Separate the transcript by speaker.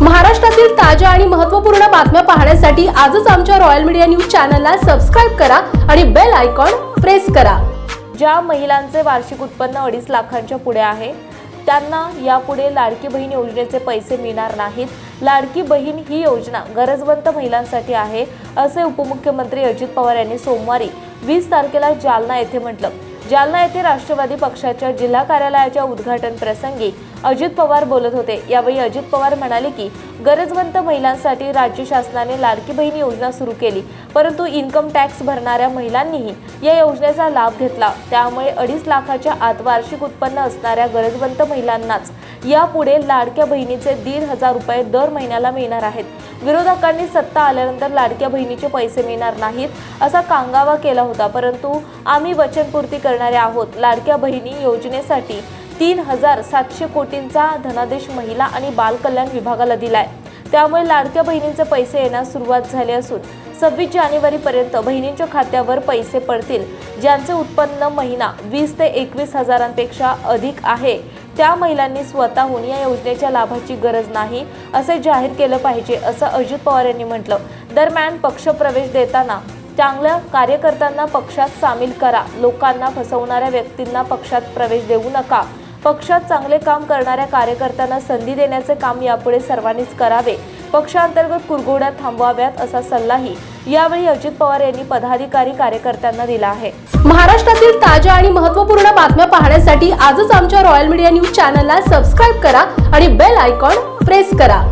Speaker 1: महाराष्ट्रातील ताज्या आणि महत्त्वपूर्ण बातम्या पाहण्यासाठी आजच आमच्या रॉयल मीडिया न्यूज चॅनलला सबस्क्राईब करा आणि बेल आयकॉन प्रेस करा.
Speaker 2: ज्या महिलांचे वार्षिक उत्पन्न अडीच लाखांच्या पुढे आहे त्यांना यापुढे लाडकी बहीण योजनेचे पैसे मिळणार नाहीत. लाडकी बहीण ही योजना गरजवंत महिलांसाठी आहे असे उपमुख्यमंत्री अजित पवार यांनी सोमवारी वीस तारखेला जालना येथे म्हटलं. जालना येथे राष्ट्रवादी पक्षाच्या जिल्हा कार्यालयाच्या उद्घाटन प्रसंगी अजित पवार बोलत होते. यावेळी अजित पवार म्हणाले की गरजवंत महिलांसाठी राज्य शासनाने लाडकी बहीण योजना सुरू केली परंतु इन्कम टॅक्स भरणाऱ्या महिलांनीही या योजनेचा लाभ घेतला. त्यामुळे अडीच लाखाच्या आत वार्षिक उत्पन्न असणाऱ्या गरजवंत महिलांनाच यापुढे लाडक्या बहिणीचे दीड हजार रुपये दर महिन्याला मिळणार आहेत. विरोधकांनी सत्ता आल्यानंतर लाडक्या बहिणीचे पैसे मिळणार नाहीत असा कांगावा केला होता. परंतु आम्ही वचनपूर्ती करणारे आहोत. लाडक्या बहिणी योजनेसाठी तीन हजार सातशे कोटींचा धनादेश महिला आणि बालकल्याण विभागाला दिलाय. त्यामुळे लाडक्या बहिणींचे पैसे येण्यास सुरुवात झाली असून सव्वीस जानेवारीपर्यंत बहिणींच्या खात्यावर पैसे पडतील ज्यांचे उत्पन्न महिना वीस ते एकवीस हजारांपेक्षा अधिक आहे. त्या महिलांनी स्वतःहून या योजनेच्या लाभाची गरज नाही असे जाहीर केलं पाहिजे असं अजित पवार यांनी म्हटलं. दरम्यान पक्षप्रवेश देताना चांगल्या कार्यकर्त्यांना पक्षात सामील करा लोकांना फसवणाऱ्या व्यक्तींना पक्षात प्रवेश देऊ नका. पक्षात चांगले काम करणाऱ्या कार्यकर्त्यांना संधी देण्याचे काम यापुढे सर्वांनीच करावे. पक्षांतर्गत कुरघोड्या थांबवाव्यात असा सल्लाही यावेळी अजित पवार यांनी पदाधिकारी कार्यकर्त्यांना दिला आहे.
Speaker 1: महाराष्ट्रातील ताज्या आणि महत्त्वपूर्ण बातम्या पाहण्यासाठी आजच आमच्या रॉयल मीडिया न्यूज चॅनलला सबस्क्राईब करा आणि बेल आयकॉन प्रेस करा.